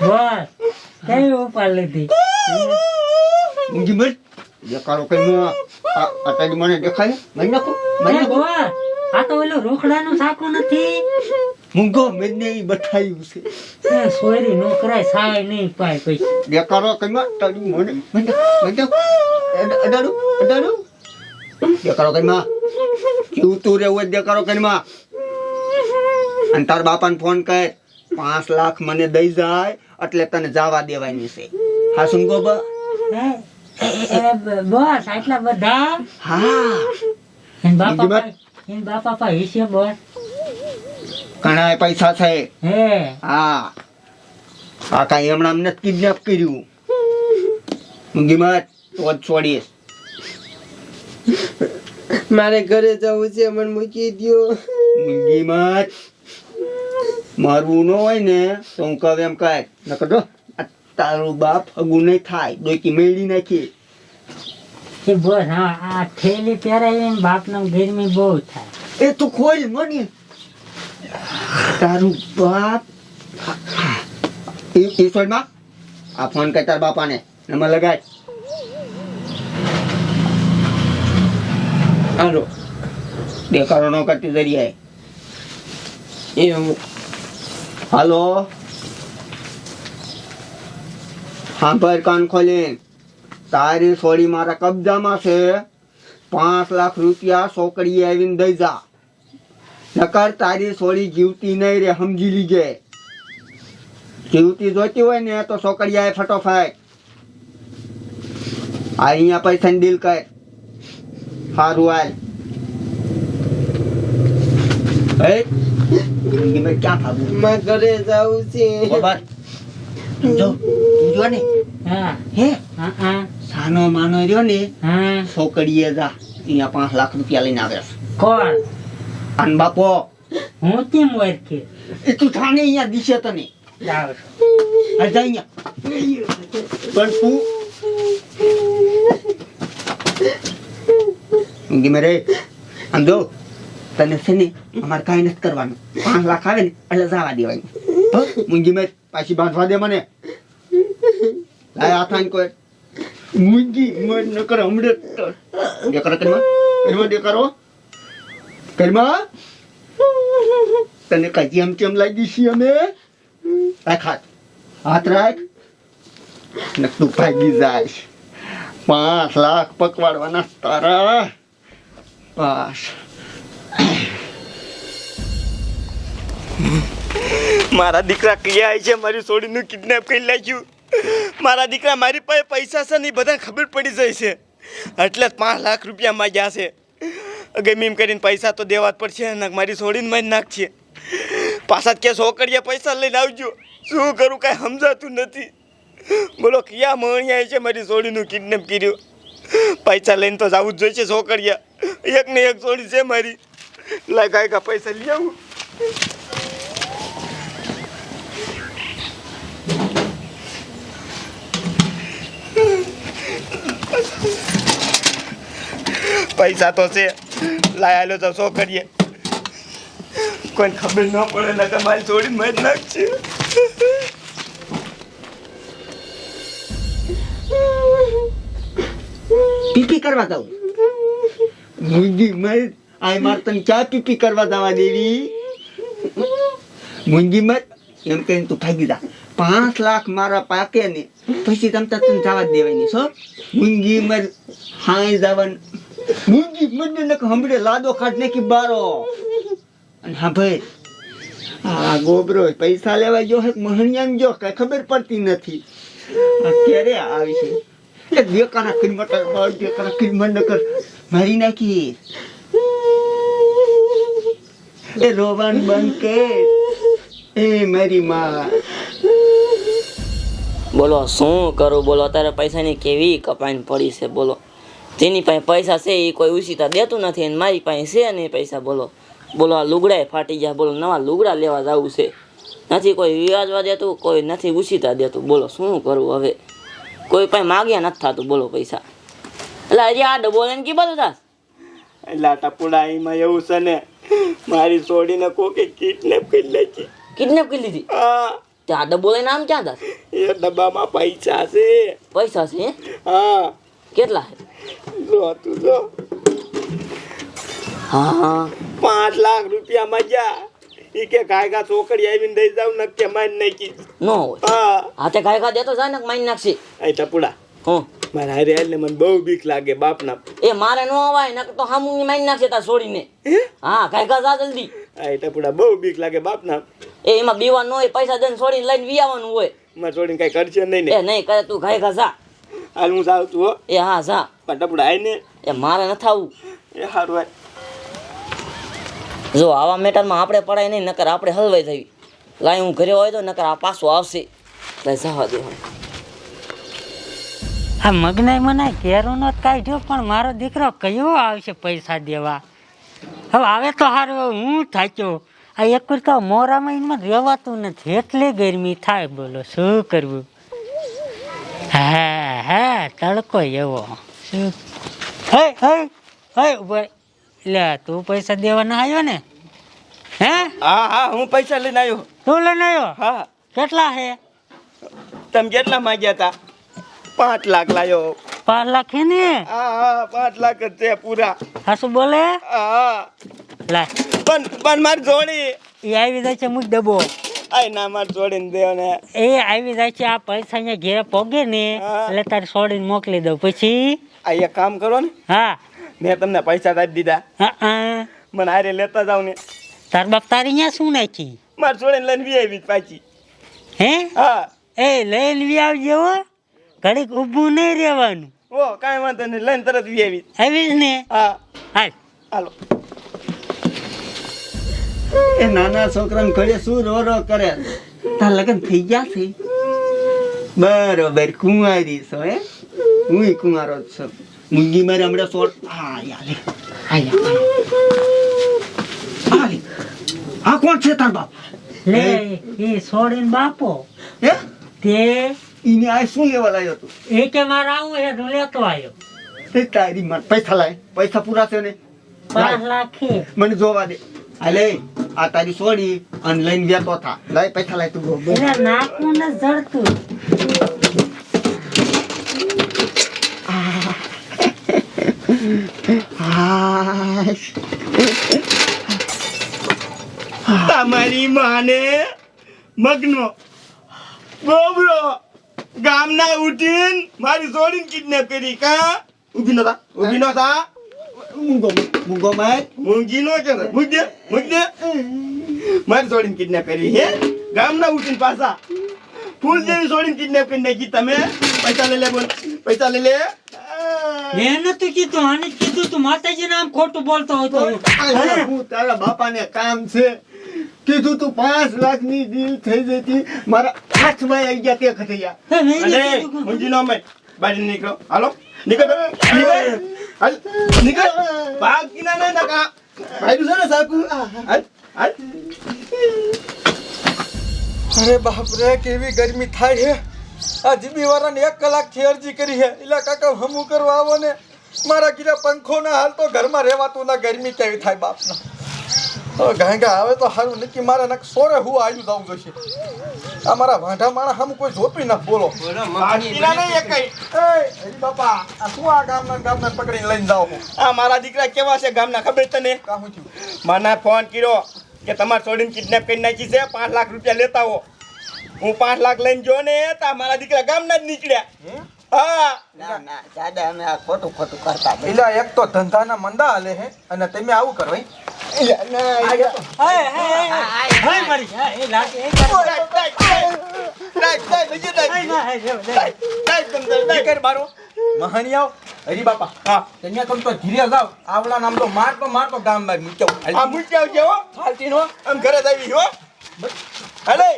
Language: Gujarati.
બસ. કેવી ઉપાડ લીધી? ઊંઘી મર. દેખાડો કઈ અત્યારે મને દેખાય મરી નાખો. મરી એ નાખો. બસ. આ તો ઓલું રોકડાનું સાકું નથી. મૂંગો મેને છે. એ સોરી નો કરાય સાય નહીં પાય પૈસા દેખાડો કઈ માં તારી મને નાખો. અડ- અડાડું અડાડું દેખાડો કઈ કેવું તું રહેવું હોય દેખાડો કઈ માં? અને તાર બાપાને ફોન કર. પાંચ લાખ મને દઈ જાય. એટલે તને જવા દેવાની છે. હા શું ગો બા? બસ આટલા બધા? હા. બાપા બીજી વાત? પાસે એન બાપા પાસે બસ. ઘણા પૈસા છે. હા? આ કાંઈ હમણાં અમને કિડનેપ કર્યું. ઊંઘી મત તો છોડીશ. મારે ઘરે જવું છે મને મૂકી દો ઊંઘી મત મારવું ન હોય ને તો હું કહું એમ કહે નકર જો આ તારું બાપ હગું નહીં થાય ડોકી મેળી નાખી. એ બસ હા આ થેલી પહેરાવી ને બાપના ગરમી બહુ થાય. એ તું ખોલ મને. તારું બાપ એ સોયમાં આ ફોન કર તાર બાપાને એમાં લગાય. હાલો. દેખાડો ન કરતી દરિયાએ. એ હું હાલો ભાઈ, કાન ખોલી. તારી સોડી મારા કબજામાં છે. પાંચ લાખ રૂપિયા છોકરી આવીને દઈ જા. નકર તારી સોડી જીવતી નહીં રે, સમજી લીજે. જીવતી જોતી હોય ને તો છોકરી આવે ફટોફટ. આ અહીંયા પૈસા ડીલ કર. સારું હાલ. એ જિંદગીમાં ક્યાં ભાગવું મારે ઘરે જવું છે જો જો ને હા હે હા હા સાનો માનો રહ્યો ને હા છોકરીએ જા અહીંયા પાંચ લાખ રૂપિયા લઈને આવ્યા કોણ અન બાપો હું કેમ ઓળખી એ તું થાને અહીંયા દિશે તને જાઉં અહીંયા પણ તું ઊંઘી મેરે આમ તને છે ને અમારે કાંઈ નથી કરવાનું. પાંચ લાખ આવે ને એટલે જવા દેવાનું? મૂંગી મેં પાછી બાંધવા દે મને. લાય હાથાન કોઈ. મૂંગી મર ન કર, હમણે દેખાડો કરીમાં. કરીમાં દેખાડો કરીમાં. તને કાજી એમ કેમ લાગી છે અમે? રાખ હાથ. હાથ રાખ. ને તું ભાગી જાય પાંચ લાખ પકવાડવાના તારા. બસ. મારા દીકરા ક્યાં છે? મારી છોડીનું કિડનેપ કરી નાખ્યું. મારા દીકરા મારી પાસે પૈસા છે ને બધા ખબર પડી જાય છે. એટલે પાંચ લાખ રૂપિયા માગ્યા છે. ગમે કરીને પૈસા તો દેવા જ પડશે ને મારી છોડીને મારી નાખશે. પાછા કે છોકરીએ પૈસા લઈને આવજો. શું કરું કાંઈ સમજાતું નથી. બોલો, ક્યાં મણિયા છે મારી છોડીનું કિડનેપ કર્યું? પૈસા લઈને તો જવું જ જોઈશે છોકરિયા એક ને એક છોડી છે મારી. લાય કા પૈસા લઈ આવું. પૈસા તો છે. લાયાલો તો શું કરીએ? કોઈ ખબર ન પડે ને કે મારી છોડી મત નાખશે પીપી કરવા જાઉં મુંજી મર આ માર તને ચા પીપી કરવા જવા દેવી મુંજી મત. એમ કહીને તું ભાગી જા. પાંચ લાખ મારા પાકે ને પછી તમતા તને જવા દેવાની છો મુંજી મર હાય જવાનું. મૂંગી મને નક હમડે લાદો ખાટ નાખી બારો. અને હા ભાઈ, આ ગોબરો પૈસા લેવા જો હે મહણિયાને જો કઈ ખબર પડતી નથી. આ આવી છે? એક દેકાના કિંમત બાળ દેકાના કિંમત ન કર મારી નાખી. એ રોવાન બંધ કે એ મારી માં. બોલો, શું કરું? બોલો, અત્યારે પૈસાની કેવી કપાઈને પડી છે? બોલો. જેની પાસે પૈસા છે એ કોઈ ઉછીતા દેતું નથી અને મારી પાસે છે નહીં પૈસા બોલો. બોલો આ લુગડાએ ફાટી ગયા. બોલો નવા લુગડા લેવા જવું છે. નથી કોઈ વિવાજવા દેતું કોઈ નથી ઉછીતા દેતું. બોલો શું કરવું હવે? કોઈ પાસે માગ્યા નથી થતું બોલો પૈસા. એટલે હજી આ ડબો લઈને કી બધું થાસ એટલે આ ટપુડા એમાં એવું છે ને મારી છોડીને કોકે કિડનેપ કરી નાખી. કિડનેપ કરી લીધી? આ તે આ ડબ્બો લઈને આમ ક્યાં દાસ એ ડબ્બામાં પૈસા છે. પૈસા છે? હા. કેટલા છે? જો તું? જો હા. પાંચ લાખ રૂપિયા મજા. ઈ કે કાયગા ચોકડી આવીને દઈ જાવ ને કે મારી નાખી નો હા. હાથે કાંઈ દેતો જાય ને મારી નાખશે? આ ટપુડા. હું? મારા હારે હાલ ને મને બહુ બીક લાગે બાપના. એ મારે નો અવાય નકર તો હામું મારી નાખશે તા છોડીને. હા? કાંઈ કા જા જલ્દી. આ ટપુડા બહુ બીક લાગે બાપના. એ એમાં બીવા નો હોય પૈસા દઈને છોડીને લઈને વિયાવાનું હોય. મારે છોડીને કઈ કરશે નહીં એ ને નહીં કરે તું કાંઈ કા જા. હાલ હું જાઉં છું હો. એ હા જા. પણ આય ને. એ મારે ન આવું એ સારું આય જો આવા મેટરમાં આપણે પડાય નહીં નકર આપણે હલવાઈ થઈ લાય હું ઘરે હોય તો નકર આ પાછું આવશે. લાય જવા દે. આ મગનાઈ મને ઘેરું નો કાઢ્યો પણ મારો દીકરો કયો આવશે પૈસા દેવા? હવે આવે તો હારું હું થાક્યો? આ એક તો મોરામાં એમાં રહેવાતું નથી. એટલે ગરમી થાય બોલો શું કરવું? હા. હા તડકો એવો શું? હે હે હે ઊભા લે તું પૈસા દેવાના આવ્યો ને? હે? હા હા હું પૈસા લઈને આવ્યો. તું લઈને આવ્યો? હા. કેટલા હે? તમે કેટલા માંગ્યા હતા પાંચ લાખ લાયો. પાંચ લાખ હે ને? હા હા પાંચ લાખ જ છે પૂરા. હા શું બોલે? હા લાય પણ પણ મારી જોડી. એ આવી જાય છે મુક ડબ્બો આય ના માર છોડીને દેવ ને એ આવી જાય છે આ પૈસા અહીંયા ઘેરે પોગે ને. એટલે તારે છોડીને મોકલી દઉં. પછી? આ એક કામ કરો ને. હા. મેં તમને પૈસા આપી દીધા. હા મને હારે લેતા જાવ ને. તાર બાપ તારી અહીંયા શું નાખી? માર છોડીને લઈને વી આવી પાછી. હે? હા. એ લઈને વી આવજે હો. ઘડીક ઊભું નહીં રહેવાનું. ઓ કાંઈ વાંધો નહીં. લઈને તરત વી આવી. જ ને? હા. હાલ. હાલો. એ નાના છોકરાને ઘરે શું રો રો કરે? તાર લગ્ન થઈ ગયા છે? બરોબર કુંવારી છો હે? હું કુંવારો જ છું. મુંગી મારે હમણાં સોટ હા યા લે હા યા હા લે આ કોણ છે તાર બાપ? લે એ છોડીને બાપો. હે? તે ઈને આ શું લેવા લાયો તું? એ કે મારા આવું છે તો લેતો આવ્યો તે તારી માં પૈસા લાય. પૈસા પૂરા છે ને. પાંચ લાખ. મને જોવા દે. આ લે આ તારી સોડી અને લઈને વેતો થા. લઈ પૈસા લઈ તું ગો એટલે નાકું ને જડતું. હા તમારી માને મગનો બોબરો ગામના ઉઠીન મારી જોડીને કિડનેપ કરી કા? ઊભી નતા ઊભી નતા મૂંગો મૂંગો માર. મૂંગી નો કે મૂંગે દે મારી જોડીને કિડનેપ કરી હે? ગામના ઉઠીન પાછા. ફૂલ જેવી જોડીને કિડનેપ કરી નાખી તમે. પૈસા લઈ લે બોલ. પૈસા લઈ લે. મેં નતું કીધું આને કીધું તું માતાજી નામ ખોટું બોલતો હતો હું? તારા બાપાને કામ છે. કીધું તું પાંચ લાખની ડીલ થઈ જતી મારા હાથમાં આવી ગયા તે ખતૈયા મેં અને. મૂંગી નો મેં બહાર નીકળો. હાલો. નીકળ નીકળ. અરે બાપ રે કેવી ગરમી થાય છે આ જીબી વાળાને એક કલાકથી અરજી કરી છે એટલે કાકા, હમું કરવા આવો ને. મારા કીધા પંખો ના હાલ તો ઘરમાં રહેવાતું ના ગરમી કેવી થાય બાપના. હવે ગાંગા આવે તો સારું નક્કી મારે નાખ સોરે હું આવ્યું જવું જોશે. આ મારા વાંઢા માણા હમ કોઈ જોપી ના બોલો. બાપા આ શું આ ગામના ગામના પકડીને લઈને જાઓ આ મારા દીકરા કેવા છે ગામના ખબર તને? મને ફોન કર્યો કે તમારે છોડીને કિડનેપ કરી નાખી છે પાંચ લાખ રૂપિયા લેતા હો હું પાંચ લાખ લઈને જો ને તા મારા દીકરા ગામના જ નીકળ્યા. હા. એટલે એક તો ધંધાના મંદા હાલે છે અને તમે આવું કરો હે? હે, હે, હે, હે, મારી, હે. હે, ના, હે, બારો મહાનિયાઓ હરી બાપા. હા. તમે તો ધીરે જાવ. આવડા નામ તો મારતો મારતો ગામ બાગ મૂક્યો. આ મૂકી આવજે ફાલતી નો આમ ઘરે જ આવી હો. અરે